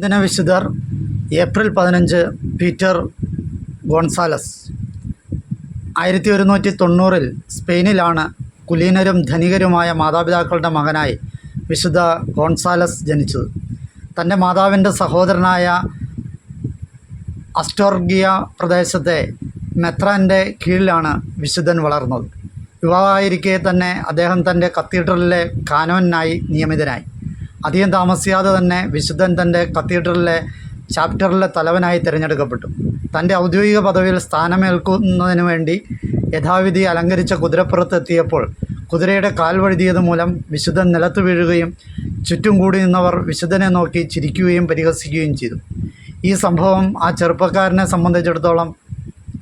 ദിന വിശുദ്ധർ ഏപ്രിൽ പതിനഞ്ച് പീറ്റർ ഗോൺസാലസ്. ആയിരത്തി ഒരുന്നൂറ്റി തൊണ്ണൂറിൽ സ്പെയിനിലാണ് കുലീനരും ധനികരുമായ മാതാപിതാക്കളുടെ മകനായി വിശുദ്ധ ഗോൺസാലസ് ജനിച്ചത്. തന്റെ മാതാവിന്റെ സഹോദരനായ അസ്റ്റോർഗിയ പ്രദേശത്തെ മെത്രാന്റെ കീഴിലാണ് വിശുദ്ധൻ വളർന്നത്. യുവാവായിരിക്കെ തന്നെ അദ്ദേഹം തന്റെ കത്തീഡ്രലിലെ കാനോനായി നിയമിതനായി. അധികം താമസിയാതെ തന്നെ വിശുദ്ധൻ തന്റെ കത്തീഡ്രലിലെ ചാപ്റ്ററിലെ തലവനായി തിരഞ്ഞെടുക്കപ്പെട്ടു. തന്റെ ഔദ്യോഗിക പദവിയിൽ സ്ഥാനമേൽക്കുന്നതിന് വേണ്ടി യഥാവിധി അലങ്കരിച്ച കുതിരപ്പുറത്ത് എത്തിയപ്പോൾ കുതിരയുടെ കാൽ വഴുതിയത് മൂലം വിശുദ്ധൻ നിലത്ത് വീഴുകയും ചുറ്റും കൂടി നിന്നവർ വിശുദ്ധനെ നോക്കി ചിരിക്കുകയും പരിഹസിക്കുകയും ചെയ്തു. ഈ സംഭവം ആ ചെറുപ്പക്കാരനെ സംബന്ധിച്ചിടത്തോളം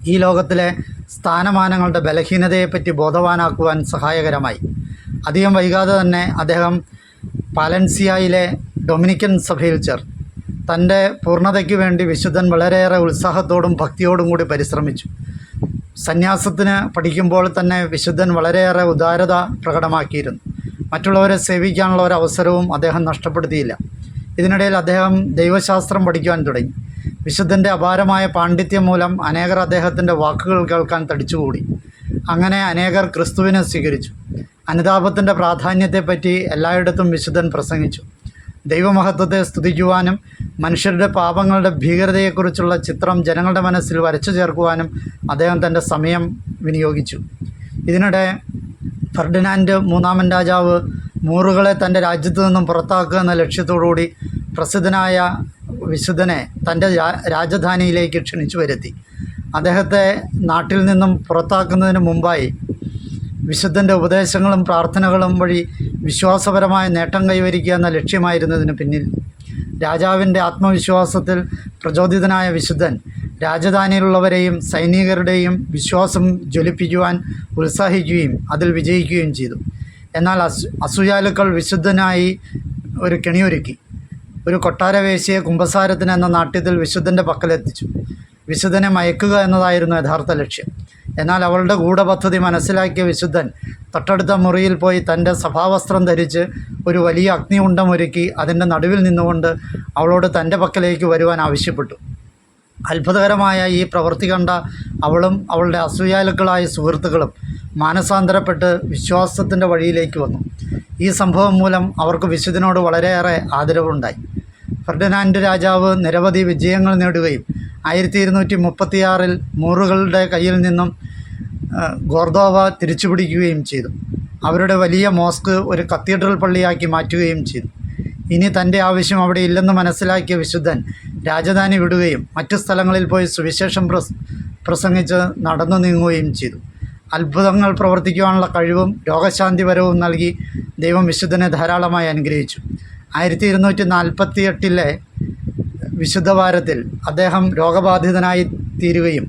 ഈ ലോകത്തിലെ സ്ഥാനമാനങ്ങളുടെ ബലഹീനതയെപ്പറ്റി ബോധവാനാക്കുവാൻ സഹായകരമായി. അധികം വൈകാതെ തന്നെ അദ്ദേഹം പാലൻസിയയിലെ ഡൊമിനിക്കൻ സഭയിൽ ചേർന്നു തന്റെ പൂർണതയ്ക്ക് വേണ്ടി വിശുദ്ധൻ വളരെയേറെ ഉത്സാഹത്തോടും ഭക്തിയോടും കൂടി പരിശ്രമിച്ചു. സന്യാസത്തിന് പഠിക്കുമ്പോൾ തന്നെ വിശുദ്ധൻ വളരെയേറെ ഉദാരത പ്രകടമാക്കിയിരുന്നു. മറ്റുള്ളവരെ സേവിക്കാനുള്ള ഒരു അവസരവും അദ്ദേഹം നഷ്ടപ്പെടുത്തിയില്ല. ഇതിനിടയിൽ അദ്ദേഹം ദൈവശാസ്ത്രം പഠിക്കുവാൻ തുടങ്ങി. വിശുദ്ധന്റെ അപാരമായ പാണ്ഡിത്യം മൂലം അനേകർ അദ്ദേഹത്തിന്റെ വാക്കുകൾ കേൾക്കാൻ തടിച്ചുകൂടി. അങ്ങനെ അനേകർ ക്രിസ്തുവിനെ സ്വീകരിച്ചു. അനുതാപത്തിന്റെ പ്രാധാന്യത്തെപ്പറ്റി എല്ലായിടത്തും വിശുദ്ധൻ പ്രസംഗിച്ചു. ദൈവമഹത്വത്തെ സ്തുതിക്കുവാനും മനുഷ്യരുടെ പാപങ്ങളുടെ ഭീകരതയെക്കുറിച്ചുള്ള ചിത്രം ജനങ്ങളുടെ മനസ്സിൽ വരച്ചു ചേർക്കുവാനും അദ്ദേഹം തന്റെ സമയം വിനിയോഗിച്ചു. ഇതിനിടെ ഫെർഡിനാൻഡ് മൂന്നാമൻ രാജാവ് മൂറുകളെ തന്റെ രാജ്യത്തു നിന്നും പുറത്താക്കുക എന്ന ലക്ഷ്യത്തോടുകൂടി പ്രസിദ്ധനായ വിശുദ്ധനെ തന്റെ രാജധാനിയിലേക്ക് ക്ഷണിച്ചു വരുത്തി. അദ്ദേഹത്തെ നാട്ടിൽ നിന്നും പുറത്താക്കുന്നതിന് മുമ്പായി വിശുദ്ധന്റെ ഉപദേശങ്ങളും പ്രാർത്ഥനകളും വഴി വിശ്വാസപരമായ നേട്ടം കൈവരിക്കുക എന്ന ലക്ഷ്യമായിരുന്നതിന് പിന്നിൽ രാജാവിന്റെ ആത്മവിശ്വാസത്തിൽ പ്രചോദിതനായ വിശുദ്ധൻ രാജധാനിയിലുള്ളവരെയും സൈനികരുടെയും വിശ്വാസം ജ്വലിപ്പിക്കുവാൻ ഉത്സാഹിക്കുകയും അതിൽ വിജയിക്കുകയും ചെയ്തു. എന്നാൽ അസു അസൂയാലുക്കൾ വിശുദ്ധനായി ഒരു കെണിയൊരുക്കി. ഒരു കൊട്ടാരവേശിയെ കുംഭസാരത്തിന് എന്ന നാട്യത്തിൽ വിശുദ്ധന്റെ പക്കലെത്തിച്ചു. വിശുദ്ധനെ മയക്കുക എന്നതായിരുന്നു യഥാർത്ഥ ലക്ഷ്യം. എന്നാൽ അവളുടെ ഗൂഢപദ്ധതി മനസ്സിലാക്കിയ വിശുദ്ധൻ തൊട്ടടുത്ത മുറിയിൽ പോയി തന്റെ സഭാവസ്ത്രം ധരിച്ച് ഒരു വലിയ അഗ്നികുണ്ഡമൊരുക്കി അതിന്റെ നടുവിൽ നിന്നുകൊണ്ട് അവളോട് തന്റെ പക്കലേക്ക് വരുവാൻ ആവശ്യപ്പെട്ടു. അത്ഭുതകരമായ ഈ പ്രവൃത്തി കണ്ട അവളും അവളുടെ അസൂയാലുക്കളായ സുഹൃത്തുക്കളും മാനസാന്തരപ്പെട്ട് വിശ്വാസത്തിന്റെ വഴിയിലേക്ക് വന്നു. ഈ സംഭവം മൂലം അവർക്ക് വിശുദ്ധനോട് വളരെയേറെ ആദരവുണ്ടായി. ഫെർഡിനാൻഡ് രാജാവ് നിരവധി വിജയങ്ങൾ നേടുകയും ആയിരത്തി ഇരുന്നൂറ്റി മുപ്പത്തിയാറിൽ മൂറുകളുടെ കയ്യിൽ നിന്നും ഗോർദോവ തിരിച്ചുപിടിക്കുകയും ചെയ്തു. അവരുടെ വലിയ മോസ്ക് ഒരു കത്തീഡ്രൽ പള്ളിയാക്കി മാറ്റുകയും ചെയ്തു. ഇനി തന്റെ ആവശ്യം അവിടെ ഇല്ലെന്ന് മനസ്സിലാക്കിയ വിശുദ്ധൻ രാജധാനി വിടുകയും മറ്റു സ്ഥലങ്ങളിൽ പോയി സുവിശേഷം പ്രസ് പ്രസംഗിച്ച് നടന്നു നീങ്ങുകയും ചെയ്തു. അത്ഭുതങ്ങൾ പ്രവർത്തിക്കുവാനുള്ള കഴിവും രോഗശാന്തിപരവും നൽകി ദൈവം വിശുദ്ധനെ ധാരാളമായി അനുഗ്രഹിച്ചു. ആയിരത്തി ഇരുന്നൂറ്റി നാൽപ്പത്തി എട്ടിലെ വിശുദ്ധവാരത്തിൽ അദ്ദേഹം രോഗബാധിതനായി തീരുകയും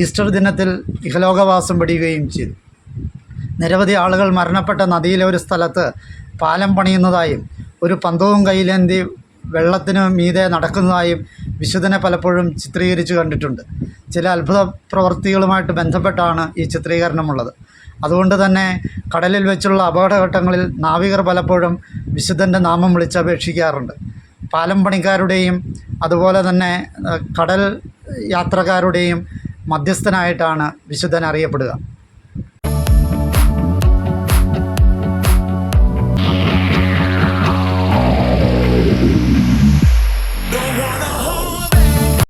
ഈസ്റ്റർ ദിനത്തിൽ ഇഹലോകവാസം പിടിയുകയും ചെയ്തു. നിരവധി ആളുകൾ മരണപ്പെട്ട നദിയിലെ ഒരു സ്ഥലത്ത് പാലം പണിയുന്നതായും ഒരു പന്തവും കയ്യിലേന്തി വെള്ളത്തിനു മീതെ നടക്കുന്നതായും വിശുദ്ധനെ പലപ്പോഴും ചിത്രീകരിച്ചു കണ്ടിട്ടുണ്ട്. ചില അത്ഭുത പ്രവൃത്തികളുമായിട്ട് ബന്ധപ്പെട്ടാണ് ഈ ചിത്രീകരണമുള്ളത്. അതുകൊണ്ട് തന്നെ കടലിൽ വെച്ചുള്ള അപകടഘട്ടങ്ങളിൽ നാവികർ പലപ്പോഴും വിശുദ്ധന്റെ നാമം വിളിച്ചപേക്ഷിക്കാറുണ്ട്. പാലം പണിക്കാരുടെയും അതുപോലെ തന്നെ കടൽ യാത്രക്കാരുടെയും മധ്യസ്ഥനായിട്ടാണ് വിശുദ്ധൻ അറിയപ്പെടുക.